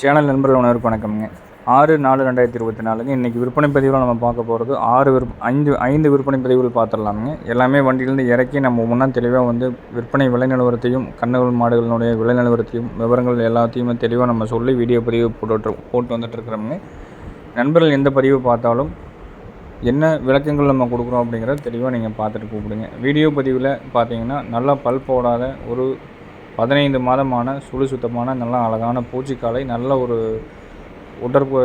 Channel நண்பர்கள் உணர்வு வணக்கம்ங்க. ஆறு நாலு ரெண்டாயிரத்தி இருபத்தி நாலுங்க. இன்றைக்கி விற்பனை பதிவில் நம்ம பார்க்க போகிறது ஆறு விற்ப ஐந்து ஐந்து விற்பனை பதிவுகள் பார்த்துடலாமுங்க. எல்லாமே வண்டியிலேருந்து இறக்கி நம்ம முன்னா தெளிவாக வந்து விற்பனை விலை நிலவரத்தையும் கண்ணுகள் மாடுகளினுடைய விலை நிலவரத்தையும் விவரங்கள் எல்லாத்தையுமே தெளிவாக நம்ம சொல்லி வீடியோ பதிவு போட்டு போட்டு வந்துட்டுருக்குறோமுங்க நண்பர்கள் எந்த பதிவு பார்த்தாலும் என்ன விளக்கங்கள் நம்ம கொடுக்குறோம் அப்படிங்கிறத தெளிவாக நீங்கள் பார்த்துட்டு கூப்பிடுங்க. வீடியோ பதிவில் பார்த்தீங்கன்னா நல்லா பல் போடாத ஒரு பதினைந்து மாதமான சுழி சுத்தமான நல்ல அழகான பூச்சிக்காலை நல்ல ஒரு உடற்பு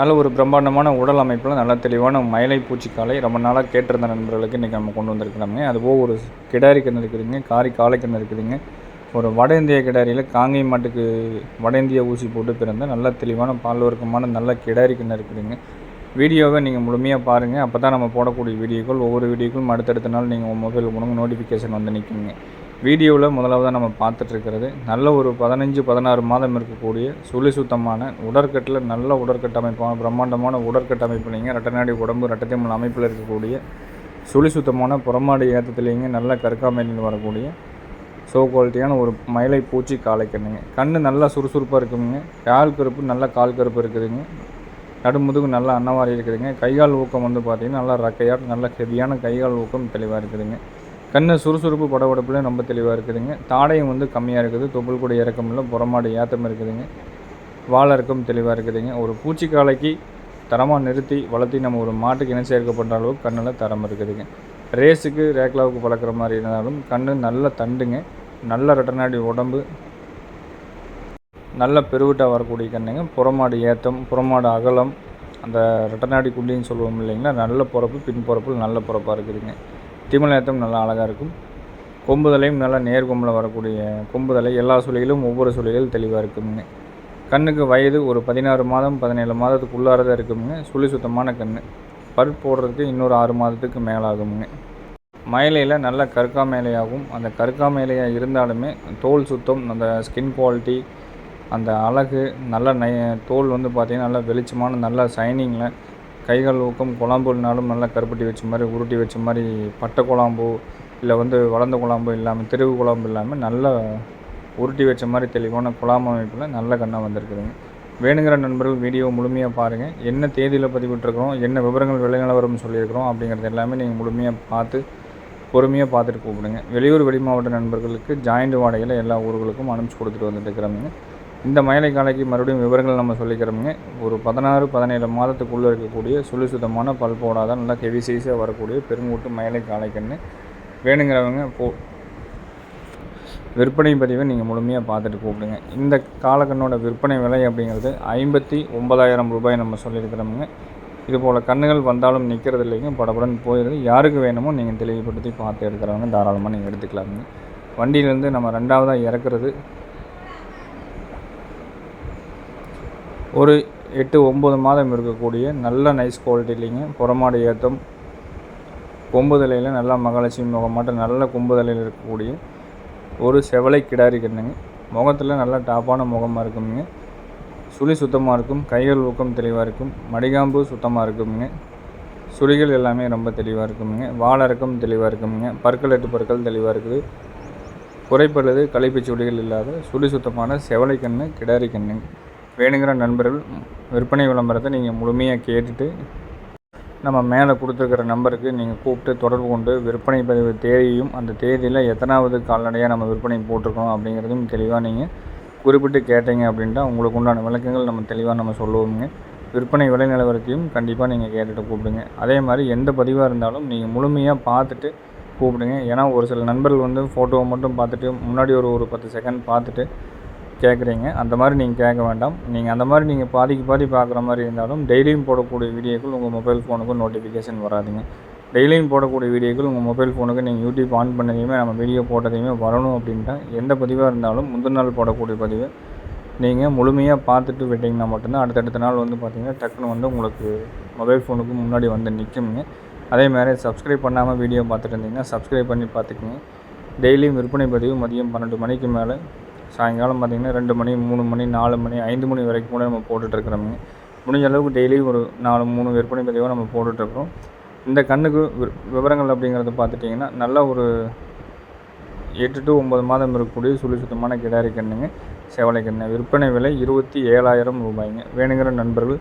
நல்ல ஒரு பிரம்மாண்டமான உடல் அமைப்பில் நல்ல தெளிவான மயிலை பூச்சிக்காலை ரொம்ப நாளாக கேட்டிருந்த நண்பர்களுக்கு இன்றைக்கி நம்ம கொண்டு வந்திருக்கலாமே அதுபோக ஒரு கிடாரி கிணறு இருக்குதுங்க காரி காளை கிணறு இருக்குதுங்க. ஒரு வட இந்திய கிடாரியில் காங்கை மாட்டுக்கு வட இந்திய ஊசி போட்டு பிறந்த நல்ல தெளிவான பால்வர்க்கமான நல்ல கிடாரி கிணறு இருக்குதுங்க. வீடியோவை நீங்கள் முழுமையாக பாருங்கள் அப்போ தான் நம்ம போடக்கூடிய வீடியோக்கள் ஒவ்வொரு வீடியோக்களும் அடுத்தடுத்த நாள் நீங்கள் உங்கள் மொபைல் மூலம் நோட்டிஃபிகேஷன் வந்து நிற்குங்க வீடியோவில் முதலாவதாக நம்ம பார்த்துட்ருக்கிறது. நல்ல ஒரு பதினஞ்சு பதினாறு மாதம் இருக்கக்கூடிய சுழி சுத்தமான உடற்கட்டில் நல்ல உடற்கட்டமைப்பான பிரம்மாண்டமான உடற்கட்டமைப்பு நீங்கள் ரெட்டநாடி உடம்பு ரெட்டத்தைமல் அமைப்பில் இருக்கக்கூடிய சுழி சுத்தமான புறமாடி ஏற்றத்துலேங்க நல்ல கற்காமையில் வரக்கூடிய ஸோ குவாலிட்டியான ஒரு மயிலை பூச்சி காலைக்கண்ணுங்க கண் நல்லா சுறுசுறுப்பாக இருக்குங்க. கால் கருப்பு நல்ல கால் கருப்பு இருக்குதுங்க. நடுமுதுகு நல்லா அன்னவாரி இருக்குதுங்க. கைகால் ஊக்கம் வந்து பார்த்திங்கன்னா நல்லா ரக்கையாக நல்ல ஹெவியான கைகால் ஊக்கம் தெளிவாக இருக்குதுங்க. கண் சுறுசுறுப்பு படபடப்புலையும் ரொம்ப தெளிவாக இருக்குதுங்க. தாடையும் வந்து கம்மியாக இருக்குது. தொப்புள் கூட இறக்கம் இல்லை புறமாடு ஏத்தம் இருக்குதுங்க. வாழ இறக்கம் தெளிவாக இருக்குதுங்க. ஒரு பூச்சிக்காலைக்கு தரமாக நிறுத்தி வளர்த்தி நம்ம ஒரு மாட்டுக்கு இணை சேர்க்கப்படுற அளவுக்கு கண்ணில் தரம் இருக்குதுங்க. ரேஸுக்கு ரேக்லாவுக்கு பழக்கிற மாதிரி இருந்தாலும் கண் நல்ல தண்டுங்க. நல்ல ரெட்டநாடி உடம்பு. நல்ல பெருவிட்டாக வரக்கூடிய கண்ணுங்க. புறமாடு ஏத்தம் புறமாடு அகலம். அந்த ரெட்டநாடி குண்டின்னு சொல்லுவோம் இல்லைங்களா? நல்ல பிறப்பு பின் பிறப்பு நல்ல பிறப்பாக இருக்குதுங்க. திமிழ் ஏத்தம் நல்லா அழகாக இருக்கும். கொம்புதலையும் நல்லா நேர்கொம்பில் வரக்கூடிய கொம்புதலை எல்லா சுழிகளும் ஒவ்வொரு சுழிகள் தெளிவாக இருக்குங்க கண்ணுக்கு வயது ஒரு பதினாறு மாதம் பதினேழு மாதத்துக்குள்ளார தான் இருக்குங்க சுழி சுத்தமான கண் பல் போடுறதுக்கு இன்னொரு ஆறு மாதத்துக்கு மேலாகுங்க மயிலையில் நல்ல கருக்கா மேலையாகும். அந்த கருக்கா மேலையாக இருந்தாலுமே தோல் சுத்தம் அந்த ஸ்கின் குவாலிட்டி அந்த அழகு நல்ல நை தோல் வந்து பார்த்திங்கன்னா நல்லா வெளிச்சமான நல்ல ஷைனிங்கில் கைகள் ஊக்கம் குழம்புனாலும் நல்லா கருப்பட்டி வச்ச மாதிரி உருட்டி வச்ச மாதிரி பட்டை குழம்போ இல்லை வந்து வளர்ந்த குழம்போ இல்லாமல் தெருவு குழம்பு இல்லாமல் நல்ல உருட்டி வச்ச மாதிரி தெளிவான குழாம் அமைப்பில் நல்ல கண்ணாக வந்திருக்குதுங்க. வேணுங்கிற நண்பர்கள் வீடியோ முழுமையாக பாருங்கள் என்ன தேதியில் பதிவிட்டிருக்கிறோம் என்ன விவரங்கள் விலை நிலவரம் சொல்லியிருக்கிறோம் அப்படிங்கிறது எல்லாமே நீங்கள் முழுமையாக பார்த்து பொறுமையாக பார்த்துட்டு கூப்பிடுங்க. வெளியூர் வெளி மாவட்ட நண்பர்களுக்கு ஜாயிண்ட் வாடகையில் எல்லா ஊர்களுக்கும் அனுப்பிச்சி கொடுத்துட்டு வந்துட்டு இருக்கிறாங்க இந்த மயிலை காலைக்கு மறுபடியும் விவரங்கள் நம்ம சொல்லிக்கிறோமுங்க. ஒரு பதினாறு பதினேழு மாதத்துக்குள்ளே இருக்கக்கூடிய சுழி சுத்தமான பல் போடாத நல்லா ஹெவி சைஸாக வரக்கூடிய பெருங்கூட்டு மயிலை காளைக்கன்று வேணுங்கிறவங்க போ விற்பனை பதிவை நீங்கள் முழுமையாக பார்த்துட்டு கூப்பிடுங்க. இந்த காலக்கண்ணோட விற்பனை விலை அப்படிங்கிறது ஐம்பத்தி ஒன்பதாயிரம் ரூபாய் நம்ம சொல்லியிருக்கிறோமுங்க. இது போல் கண்ணுகள் வந்தாலும் நிற்கிறது இல்லைங்க படபடன் போயிடுது யாருக்கு வேணுமோ நீங்கள் தெளிவுபடுத்தி பார்த்து எடுக்கிறவங்க தாராளமாக நீங்கள் எடுத்துக்கலாமுங்க. வண்டியிலேருந்து நம்ம ரெண்டாவதாக இறக்குறது ஒரு எட்டு ஒம்பது மாதம் இருக்கக்கூடிய நல்ல நைஸ் குவாலிட்டி இல்லைங்க. புறமாடு ஏற்றம். கொம்புதலையில் நல்லா மகாலட்சுமி முகமாட்டம் நல்ல கொம்புதலையில் இருக்கக்கூடிய ஒரு செவலை கிடாரி கண்ணுங்க. முகத்தில் நல்ல டாப்பான முகமாக இருக்குங்க சுழி சுத்தமாக இருக்கும். கைகள் ஊக்கம் தெளிவாக இருக்கும். மடிகாம்பு சுத்தமாக இருக்குங்க சுழிகள் எல்லாமே ரொம்ப தெளிவாக இருக்குங்க வாழறக்கம் தெளிவாக இருக்குங்க பற்கள் எட்டு பற்கள் தெளிவாக இருக்குது. குறைப்படுது களைப்பு சுடிகள் இல்லாத சுழி சுத்தமான செவலை கண்ணு கிடாரி கண்ணுங்க. வேணுங்கிற நண்பர்கள் விற்பனை விளம்பரத்தை நீங்கள் முழுமையாக கேட்டுட்டு நம்ம மேலே கொடுத்துருக்கிற நம்பருக்கு நீங்கள் கூப்பிட்டு தொடர்பு கொண்டு விற்பனை பதிவு தேதியும் அந்த தேதியில் எத்தனாவது கால்நடையாக நம்ம விற்பனை போட்டிருக்கோம் அப்படிங்கிறதும் தெளிவாக நீங்கள் குறிப்பிட்டு கேட்டீங்க அப்படின்ட்டா உங்களுக்கு உண்டான விளக்கங்கள் நம்ம தெளிவாக நம்ம சொல்லுவோங்க விற்பனை விலை நிலவரத்தையும் கண்டிப்பாக நீங்கள் கேட்டுட்டு கூப்பிடுங்க. அதே மாதிரி எந்த பதிவாக இருந்தாலும் நீங்கள் முழுமையாக பார்த்துட்டு கூப்பிடுங்க. ஏன்னா ஒரு சில நண்பர்கள் வந்து ஃபோட்டோவை மட்டும் பார்த்துட்டு முன்னாடி ஒரு ஒரு பத்து செகண்ட் பார்த்துட்டு கேட்குறீங்க. அந்த மாதிரி நீங்கள் கேட்க வேண்டாம். நீங்கள் அந்த மாதிரி நீங்கள் பாதிக்கு பாதி பார்க்குற மாதிரி இருந்தாலும் டெய்லியும் போடக்கூடிய வீடியோக்கள் உங்கள் மொபைல் ஃபோனுக்கும் நோட்டிஃபிகேஷன் வராதுங்க. டெய்லியும் போடக்கூடிய வீடியோக்கள் உங்கள் மொபைல் ஃபோனுக்கு நீங்கள் யூடியூப் ஆன் பண்ணதையுமே நம்ம வீடியோ போட்டதையுமே வரணும் அப்படின்ட்டா எந்த பதிவாக இருந்தாலும் முந்தின நாள் போடக்கூடிய பதிவு நீங்கள் முழுமையாக பார்த்துட்டு விட்டிங்கன்னா மட்டும்தான் அடுத்தடுத்த நாள் வந்து பார்த்திங்கன்னா டக்குன்னு வந்து உங்களுக்கு மொபைல் ஃபோனுக்கு முன்னாடி வந்து நிற்குங்க அதே மாதிரி சப்ஸ்கிரைப் பண்ணாமல் வீடியோ பார்த்துட்டு இருந்தீங்கன்னா சப்ஸ்கிரைப் பண்ணி பார்த்துக்குங்க. டெய்லியும் விற்பனை பதிவு மதியம் பன்னெண்டு மணிக்கு மேலே. சாயங்காலம் பார்த்திங்கன்னா ரெண்டு மணி மூணு மணி நாலு மணி ஐந்து மணி வரைக்கும் கூட நம்ம போட்டுட்ருக்குறோங்க முடிஞ்ச அளவுக்கு டெய்லியும் ஒரு நாலு மூணு விற்பனை பதிவாக நம்ம போட்டுட்ருக்குறோம். இந்த கண்ணுக்கு வி- விவரங்கள் அப்படிங்கிறத பார்த்துட்டிங்கன்னா நல்ல ஒரு எட்டு டு ஒம்பது மாதம் இருக்கக்கூடிய சுழி சுத்தமான கிடாரி கண்ணுங்க செவலை கண்ணு. விற்பனை விலை இருபத்தி ஏழாயிரம் ரூபாய்ங்க. வேணுங்கிற நண்பர்கள்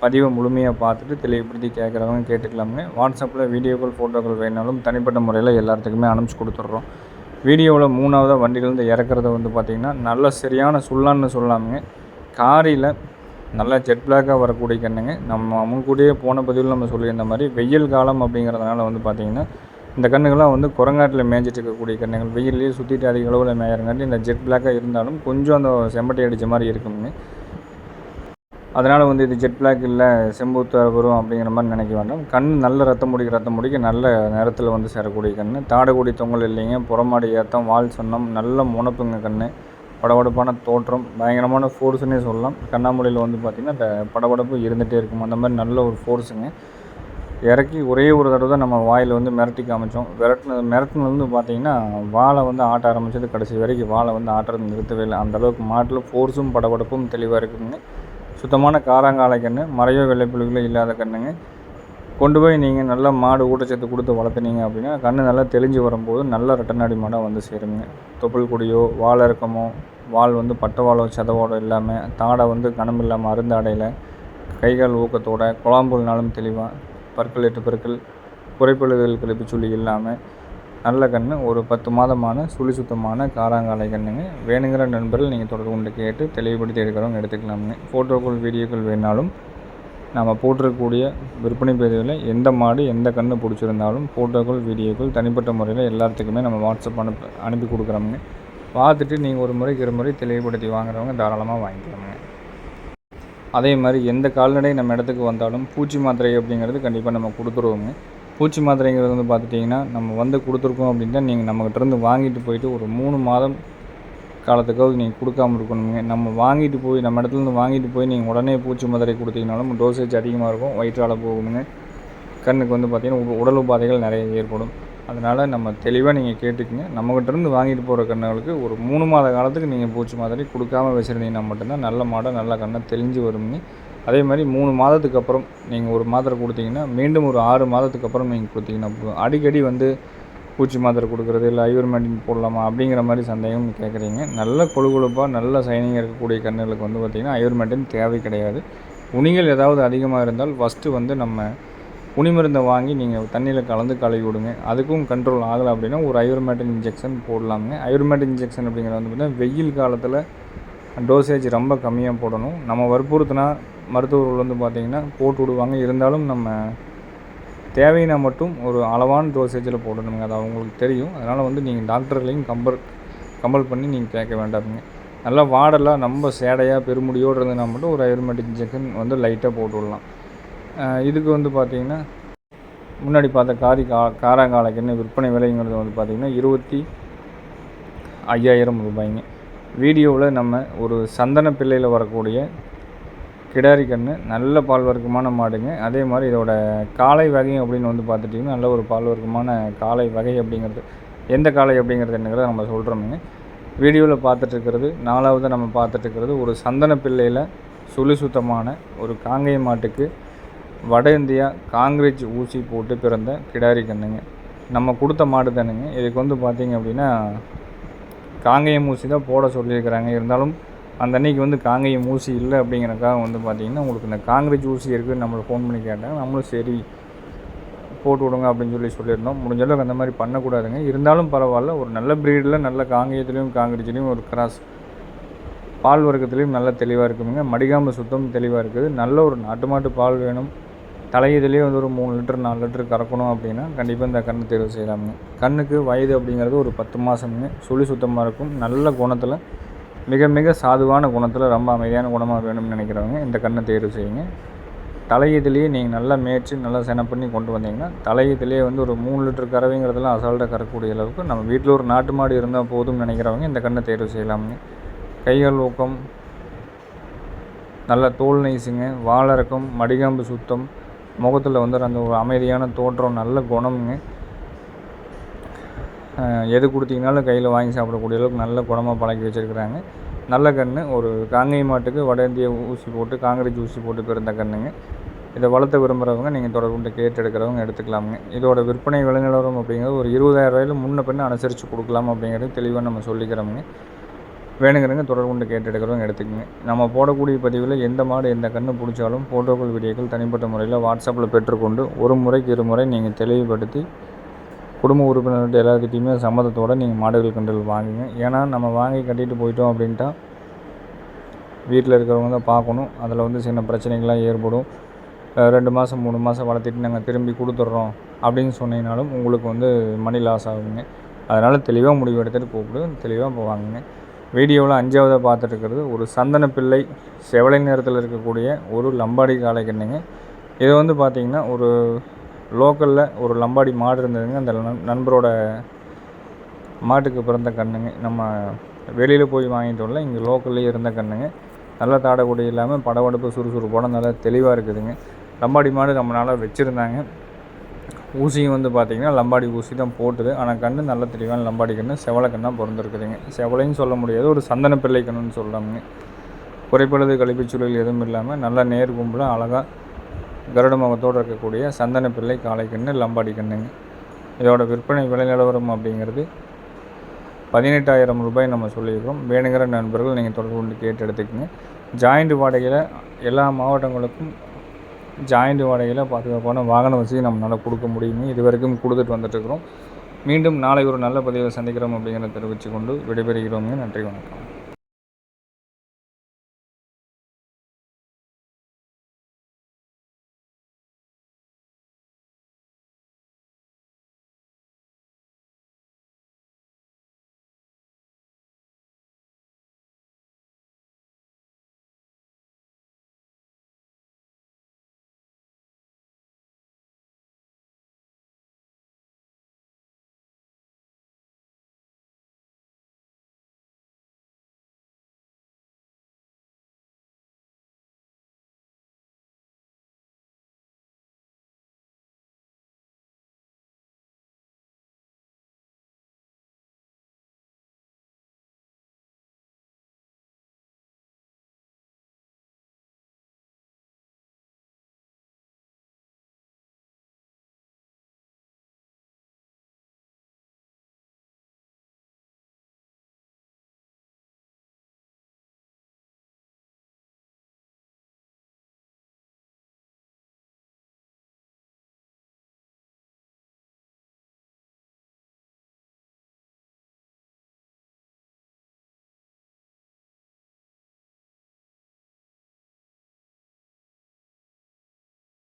பதிவை முழுமையாக பார்த்துட்டு தெளிவுபடுத்தி கேட்குறவங்க கேட்டுக்கலாமுங்க. வாட்ஸ்அப்பில் வீடியோக்கள் ஃபோட்டோக்கள் வேணாலும் தனிப்பட்ட முறையில் எல்லாத்துக்குமே அனுப்பிச்சி கொடுத்துட்றோம். வீடியோவில் மூணாவதாக வண்டியிலேருந்து இறக்குறத வந்து பார்த்திங்கன்னா நல்ல சரியான சுல்லான்னு சொல்லாமுங்க காரியில் நல்லா ஜெட் பிளாக்காக வரக்கூடிய கண்ணுங்க. நம்ம முன்கூட்டியே போன பதிவில் நம்ம சொல்லியிருந்த மாதிரி வெயில் காலம் அப்படிங்கிறதுனால வந்து பார்த்திங்கன்னா இந்த கண்ணுகள்லாம் வந்து குரங்காட்டில் மேய்ஞ்சிட்டு இருக்கக்கூடிய கண்ணுகள். வெயிலே சுற்றிட்டு அதிக அளவில் மேயறங்காட்டி இந்த ஜெட் பிளாக்காக இருந்தாலும் கொஞ்சம் அந்த செம்பட்டை அடித்த மாதிரி இருக்குங்க. அதனால் வந்து இது ஜெட் பிளாக் இல்லை செம்பூத்த வரும் அப்படிங்கிற மாதிரி நினைக்க வேண்டாம். கண் நல்ல ரத்தம் முடிக்க ரத்தம் முடிக்க நல்ல நேரத்தில் வந்து சேரக்கூடிய கண். தாடகுடி தொங்கல் இல்லைங்க. புறமாடி ஏத்தம் வால் சொன்னம் நல்ல முனப்புங்க கண். படபடப்பான தோற்றம் பயங்கரமான ஃபோர்ஸுன்னே சொல்லலாம். கண்ணாமூலையில் வந்து பார்த்திங்கன்னா படபடப்பு இருந்துகிட்டே இருக்கும். அந்த மாதிரி நல்ல ஒரு ஃபோர்ஸுங்க இறக்கி ஒரே ஒரு தடவை தான் நம்ம வாயில் வந்து மிரட்டி காமிச்சோம். விரட்டின மிரட்டினது வந்து பார்த்திங்கன்னா வாழை வந்து ஆட்ட ஆரம்பிச்சது கடைசி வரைக்கும். வாழை வந்து ஆட்டுறது நிறுத்தவே இல்லை. அந்தளவுக்கு மாட்டில் ஃபோர்ஸும் படபடப்பும் தெளிவாக இருக்குதுங்க. சுத்தமான காராங்காலை கன்று மறையோ வெள்ளைப்புள்ளிகளோ இல்லாத கன்றுங்க. கொண்டு போய் நீங்கள் நல்லா மாடு ஊட்டச்சத்து கொடுத்து வளர்த்துனீங்க அப்படின்னா கன்று நல்லா தெளிஞ்சு வரும்போது நல்ல ரெட்டநாடி மாடாக வந்து சேருங்க. தொப்புள் கொடியோ வாழை இறக்கமோ வால் வந்து பட்டவாளோ சதவோடோ இல்லாமல் தாடை வந்து கணம் இல்லாமல் அருந்தாடையில் கைகால் ஊக்கத்தோட குழாம்புல்னாலும் தெளிவாக பற்கள் எட்டு பற்கள் குறைப்பழுதல் கழிப்பு சொல்லி இல்லாமல் நல்ல கன்று ஒரு பத்து மாதமான சுழி சுத்தமான காராங்காலை கன்றுங்க வேணுங்கிற நண்பர்கள் நீங்கள் தொடர்பு கொண்டு கேட்டு தெளிவுபடுத்தி எடுக்கிறவங்க எடுத்துக்கலாமுங்க. ஃபோட்டோக்கள் வீடியோக்கள் வேணாலும் நம்ம போட்டிருக்கக்கூடிய விற்பனை பதிவில் எந்த மாடு எந்த கன்று பிடிச்சிருந்தாலும் ஃபோட்டோக்கள் வீடியோக்கள் தனிப்பட்ட முறையில் எல்லாத்துக்குமே நம்ம வாட்ஸ்அப் அனுப்பி அனுப்பி கொடுக்குறோமுங்க. பார்த்துட்டு நீங்கள் ஒரு முறைக்கு ஒரு முறை தெளிவுபடுத்தி வாங்குறவங்க தாராளமாக வாங்கிக்கலாமுங்க. அதே மாதிரி எந்த கால்நடை நம்ம இடத்துக்கு வந்தாலும் பூச்சி மாத்திரை அப்படிங்கிறது கண்டிப்பாக நம்ம கொடுத்துருவோங்க பூச்சி மாத்திரைங்கிறது வந்து பார்த்துட்டிங்கன்னா நம்ம வந்து கொடுத்துருக்கோம் அப்படின்னா நீங்கள் நம்மக்கிட்டேருந்து வாங்கிட்டு போயிட்டு ஒரு மூணு மாதம் காலத்துக்காவது நீங்கள் கொடுக்காம இருக்கணுங்க. நம்ம வாங்கிட்டு போய் நம்ம இடத்துலேருந்து வாங்கிட்டு போய் நீங்கள் உடனே பூச்சி மாத்திரை கொடுத்தீங்கனாலும் டோசேஜ் அதிகமாக இருக்கும் வயிற்றால் போகுங்க கண்ணுக்கு வந்து பார்த்திங்கன்னா உடல் உபாதைகள் நிறைய ஏற்படும். அதனால் நம்ம தெளிவாக நீங்கள் கேட்டுக்குங்க. நம்மகிட்டேருந்து வாங்கிட்டு போகிற கண்ணுகளுக்கு ஒரு மூணு மாத காலத்துக்கு நீங்கள் பூச்சி மாத்திரை கொடுக்காம வச்சுருந்தீங்கன்னா மட்டும்தான் நல்ல மாடை நல்ல கண்ணை தெளிஞ்சு வருங்க அதே மாதிரி மூணு மாதத்துக்கு அப்புறம் நீங்கள் ஒரு மாத்திரை கொடுத்தீங்கன்னா மீண்டும் ஒரு ஆறு மாதத்துக்கு அப்புறம் நீங்கள் கொடுத்தீங்கன்னா அடிக்கடி வந்து பூச்சி மாத்திரை கொடுக்குறது இல்லை ஐவர்மெண்டின் போடலாமா அப்படிங்கிற மாதிரி சந்தேகம் கேட்குறீங்க. நல்ல கொழுகொழுப்பாக நல்ல சைனிங் இருக்கக்கூடிய கண்ணுகளுக்கு வந்து பார்த்திங்கன்னா ஐவர்மெண்டின் தேவை கிடையாது. உணிகள் ஏதாவது அதிகமாக இருந்தால் ஃபஸ்ட்டு வந்து நம்ம உனி மருந்தை வாங்கி நீங்கள் தண்ணியில் கலந்து கழுவி விடுங்க. அதுக்கும் கண்ட்ரோல் ஆகலை அப்படின்னா ஒரு ஐவர்மேட்டின் இன்ஜெக்ஷன் போடலாமுங்க. ஐவர்மேட்டின் இன்ஜெக்ஷன் அப்படிங்கிறது வந்து பார்த்திங்கன்னா வெயில் காலத்தில் டோசேஜ் ரொம்ப கம்மியாக போடணும். நம்ம வற்புறுத்தினா மருத்துவர்கள் வந்து பார்த்திங்கன்னா போட்டு விடுவாங்க. இருந்தாலும் நம்ம தேவைன்னா மட்டும் ஒரு அளவான டோசேஜில் போடணுங்க. அது அவங்களுக்கு தெரியும். அதனால் வந்து நீங்கள் டாக்டர்களையும் கம்பல் கம்பல் பண்ணி நீங்கள் கேட்க வேண்டாமுங்க. நல்லா வாடெல்லாம் ரொம்ப சேடையாக பெருமுடியோடு இருந்ததுனா மட்டும் ஒரு ஐவர்மெட்டிக் இன்ஜெக்ஷன் வந்து லைட்டாக போட்டு விடலாம். இதுக்கு வந்து பார்த்திங்கன்னா முன்னாடி பார்த்த காரி கா காராங்காலைக்கு என்ன விற்பனை விலைங்கிறது வந்து பார்த்திங்கன்னா இருபத்தி ஐயாயிரம் ரூபாய்ங்க. வீடியோவில் நம்ம ஒரு சந்தன பிள்ளையில் வரக்கூடிய கிடாரி கன்று நல்ல பால் வர்க்கமான மாடுங்க. அதே மாதிரி இதோட காலை வகை அப்படின்னு வந்து பார்த்துட்டிங்கன்னா நல்ல ஒரு பால் வர்க்கமான காலை வகை அப்படிங்கிறது. எந்த காலை அப்படிங்கிறது என்னங்கிறத நம்ம சொல்கிறோமுங்க வீடியோவில் பார்த்துட்ருக்கிறது நாலாவது நம்ம பார்த்துட்ருக்கிறது ஒரு சந்தன பிள்ளையில் சுழி சுத்தமான ஒரு காங்கேய மாட்டுக்கு வட இந்தியா காங்கிரேஜ் ஊசி போட்டு பிறந்த கிடாரி கண்ணுங்க நம்ம கொடுத்த மாடு தானுங்க. இதுக்கு வந்து பார்த்திங்க அப்படின்னா காங்கேயம் ஊசி தான் போட சொல்லியிருக்கிறாங்க. இருந்தாலும் அந்த அன்னைக்கு வந்து காங்கேயம் ஊசி இல்லை அப்படிங்கிறக்காக வந்து பார்த்திங்கன்னா உங்களுக்கு இந்த காங்கிரஸ் ஊசி இருக்குதுன்னு நம்மளை ஃபோன் பண்ணி கேட்டாங்க நம்மளும் சரி போட்டு விடுங்க அப்படின்னு சொல்லி சொல்லியிருந்தோம். முடிஞ்ச அளவுக்கு அந்த மாதிரி பண்ணக்கூடாதுங்க. இருந்தாலும் பரவாயில்ல ஒரு நல்ல ப்ரீடில் நல்ல காங்கேயத்துலேயும் காங்கிரேஜ்லேயும் ஒரு கிராஸ் பால் வர்க்கத்துலேயும் நல்ல தெளிவாக இருக்குதுங்க மடிகாம்பு சுத்தம் தெளிவாக இருக்குது. நல்ல ஒரு நாட்டு மாட்டு பால் வேணும். தலையதுலேயே வந்து ஒரு மூணு லிட்டர் நாலு லிட்டர் கறக்கணும் அப்படின்னா கண்டிப்பாக இந்த கண்ணு தேர்வு செய்யலாமுங்க. கண்ணுக்கு வயது அப்படிங்கிறது ஒரு பத்து மாதமுங்க சுழி சுத்தமாக இருக்கும். நல்ல குணத்தில் மிக மிக சாதுவான குணத்தில் ரொம்ப அமைதியான குணமாக வேணும்னு நினைக்கிறவங்க இந்த கண்ணை தேர்வு செய்யுங்க. தலையீதுலேயே நீங்கள் நல்லா மேய்ச்சி நல்லா சென பண்ணி கொண்டு வந்தீங்கன்னா தலையீதுலேயே வந்து ஒரு மூணு லிட்டர் கறவைங்கிறதெல்லாம் அசால்ட்டாக கறக்கூடிய அளவுக்கு நம்ம வீட்டில் ஒரு நாட்டு மாடு இருந்தால் போதும்னு நினைக்கிறவங்க இந்த கண்ணை தேர்வு செய்யலாமுங்க. கைகள் ஊக்கம் நல்ல தோல் நைஸுங்க வாழறக்கம் மடிகாம்பு சுத்தம் முகத்தில் வந்து அந்த ஒரு அமைதியான தோற்றம் நல்ல குணமுங்க. எது கொடுத்தீங்கனாலும் கையில் வாங்கி சாப்பிடக்கூடிய அளவுக்கு நல்ல குணமாக பழக்கி வச்சுருக்குறாங்க. நல்ல கன்று ஒரு காங்கை மாட்டுக்கு வட இந்திய ஊசி போட்டு காங்கிரீட் ஊசி போட்டு பிறந்த கன்றுங்க இதை வளர்த்த விரும்புகிறவங்க நீங்கள் தொடர்புண்டு கேட்டு எடுக்கிறவங்க எடுத்துக்கலாமுங்க. இதோட விற்பனை விலங்குலரம் அப்படிங்கிறது ஒரு இருபதாயிரம் ரூபாயில் முன்ன பின்ன அனுசரித்து கொடுக்கலாம் அப்படிங்கிறது தெளிவாக நம்ம சொல்லிக்கிறோமுங்க. வேணுங்கிறவங்க தொடர்புண்டு கேட்டு எடுக்கிறவங்க எடுத்துக்கோங்க. நம்ம போடக்கூடிய பதிவில் எந்த மாடு எந்த கன்று பிடிச்சாலும் ஃபோட்டோக்கள் வீடியோக்கள் தனிப்பட்ட முறையில் வாட்ஸ்அப்பில் பெற்றுக்கொண்டு ஒரு முறைக்கு இரு முறை நீங்கள் தெளிவுபடுத்தி குடும்ப உறுப்பினர்கிட்ட எல்லாருக்கிட்டையுமே சம்மதத்தோடு நீங்கள் மாடுகள் கன்றுகள் வாங்குங்க. ஏன்னா நம்ம வாங்கி கட்டிட்டு போயிட்டோம் அப்படின்ட்டா வீட்டில் இருக்கிறவங்க தான் பார்க்கணும் அதில் வந்து சின்ன பிரச்சனைகள்லாம் ஏற்படும். ரெண்டு மாதம் மூணு மாதம் வளர்த்திட்டு நாங்கள் திரும்பி கொடுத்துட்றோம் அப்படின்னு சொன்னீங்கனாலும் உங்களுக்கு வந்து மணி லாஸ் ஆகுங்க. அதனால் தெளிவாக முடிவு எடுத்துகிட்டு கூப்பிடு தெளிவாக இப்போ வாங்குங்க. வீடியோவில் அஞ்சாவதாக பார்த்துட்டுருக்கிறது ஒரு சந்தன பிள்ளை செவலை நேரத்தில் இருக்கக்கூடிய ஒரு லம்பாடி காளை கண்ணுங்க இது வந்து பார்த்திங்கன்னா ஒரு லோக்கலில் ஒரு லம்பாடி மாடு இருந்ததுங்க. அந்த நண்பரோட மாட்டுக்கு பிறந்த கண்ணுங்க. நம்ம வெளியில் போய் வாங்கிட்டோம்ல இங்கே லோக்கல்லே இருந்த கண்ணுங்க. நல்லா தாடக்குடி இல்லாமல் படபடப்பு சுறுசுறுப்போட நல்லா தெளிவாக இருக்குதுங்க. லம்பாடி மாடு ரொம்ப நாளாக வச்சுருந்தாங்க. ஊசியும் வந்து பார்த்திங்கன்னா லம்பாடி ஊசி தான் போட்டுது. ஆனால் கண்ணு நல்ல தெளிவான லம்பாடி கண்ணு செவலை கண்ணாக பிறந்திருக்குதுங்க. செவலைன்னு சொல்ல முடியாது. ஒரு சந்தன பிள்ளை கண்ணுன்னு சொல்லலாமுங்க குறைப்பழுது கழிப்புச்சூழல் எதுவும் இல்லாமல் நல்லா நேர் கும்பலாக அழகாக கருட முகத்தோடு இருக்கக்கூடிய சந்தன பிள்ளை காளை கண்ணு லம்பாடி கண்ணுங்க. இதோட விற்பனை விலை நிலவரம் அப்படிங்கிறது பதினெட்டாயிரம் ரூபாய் நம்ம சொல்லியிருக்கோம் வேணுங்கிற நண்பர்கள் நீங்கள் தொடர்பு கொண்டு கேட்டு எடுத்துக்கோங்க. ஜாயிண்ட் வாடகையில் எல்லா மாவட்டங்களுக்கும் ஜாயிண்ட் வாடகையில் பாதுகாப்பான வாகன வசதி நம்மளால் கொடுக்க முடியுமே இது வரைக்கும் கொடுத்துட்டு வந்துட்டுருக்குறோம். மீண்டும் நாளை ஒரு நல்ல பதிவில் சந்திக்கிறோம் அப்படிங்கிறத தெரிவித்து கொண்டு விடைபெறுகிறோங்க. நன்றி வணக்கம்.